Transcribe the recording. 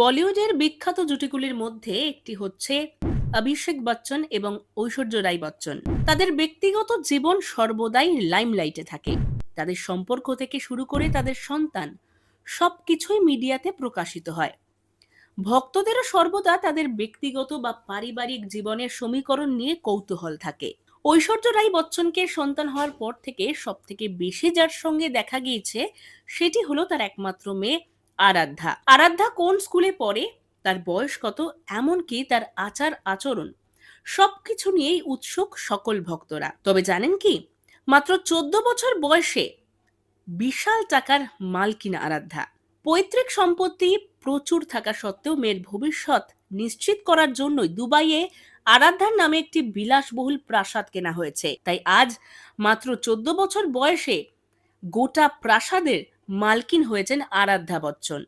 বলিউডের বিখ্যাত জুটিগুলির মধ্যে একটি হচ্ছে অভিষেক বচ্চন এবং ঐশ্বর্য রাই বচ্চন। তাদের ব্যক্তিগত জীবন সর্বদাই লাইমলাইটে থাকে। তাদের সম্পর্ক থেকে শুরু করে তাদের সন্তান সবকিছুই মিডিয়াতে প্রকাশিত হয়। ভক্তদেরও সর্বদা তাদের ব্যক্তিগত বা পারিবারিক জীবনের সমীকরণ নিয়ে কৌতূহল থাকে। ঐশ্বর্য রাই বচ্চনকে সন্তান হওয়ার পর থেকে সব থেকে বেশি যার সঙ্গে দেখা গিয়েছে, সেটি হলো তার একমাত্র মেয়ে আরাধ্যা। আরাধ্যা কোন স্কুলে পড়ে? তার বয়স কত? এমনকি তার আচার আচরণ? সবকিছু নিয়েই উৎসুক সকল ভক্তরা। তবে জানেন কি? মাত্র চোদ্দ বছর বয়সে বিশাল টাকার মালকিন আরাধ্যা। পৈতৃক সম্পত্তি প্রচুর থাকা সত্ত্বেও মেয়ের ভবিষ্যৎ নিশ্চিত করার জন্যই দুবাইয়ে আরাধ্যার নামে একটি বিলাসবহুল প্রাসাদ কেনা হয়েছে। তাই আজ মাত্র চোদ্দ বছর বয়সে গোটা প্রাসাদের মালকিন হয়েছেন আরাধ্যা বচ্চন।